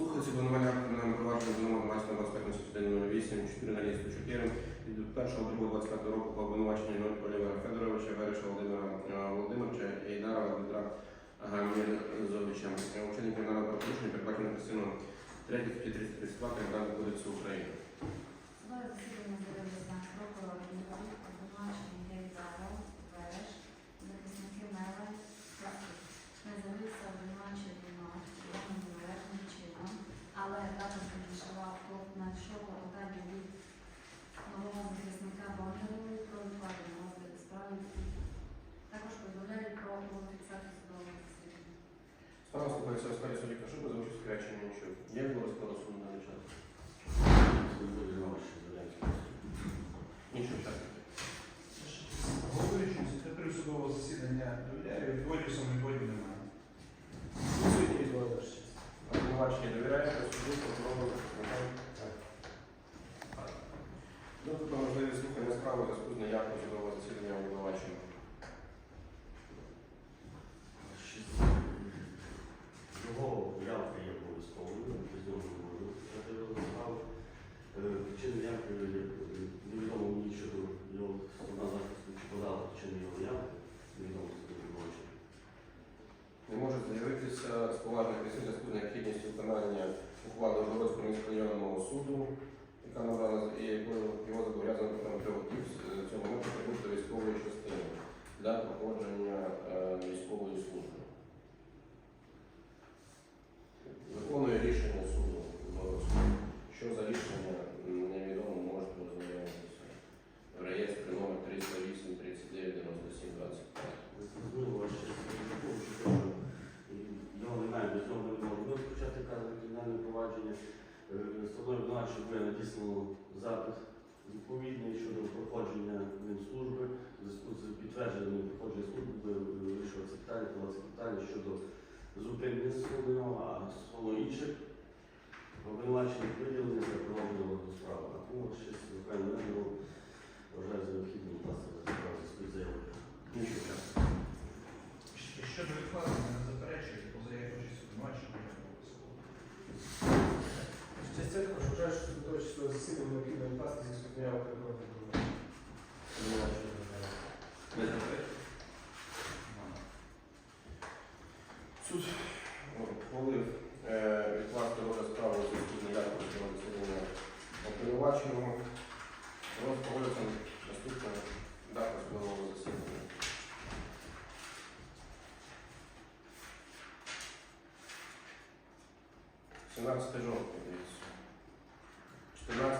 Слухається обвинування на провадження за номером 25 4 104 від 1.2.25 року по обвинуваченню Олівера Федоровича, Вереша Володимира е, Володимировича і Дарова Дмитра Гамірзовича. Учені кримінального правопорушення передбачено частину 3 статті 332 Кримінального кодексу України. Справа слухається у справі судді Кашуба за участь Крячення Нічого. Як було складно суду на даний час? Нічого, час. Головуючим секретарю судового засідання довіряю, відводів самовідводів немає. Обвинувачення довіряє суду, прокурору, Може з'явитися з поважних причин зв'язку з необхідністю виконання ухвали Ужгородського міськрайонного суду, яка Сторони ми надіслали запит відповідний щодо проходження ним служби. З підтвердженням проходження служби буде вирішуватися питання, подаватися питання щодо зупинення судного, а стосовно інших обвинувачених виділення за проводення розгляду справи. До засідання необхідно відкласти зі Не заперечує? Суд ухвалив е, відкласти розгляд справи у зв'язку з неявкою до засідання обвинуваченого. Розповідати наступна дата судового засідання. 17 жовтня Gracias.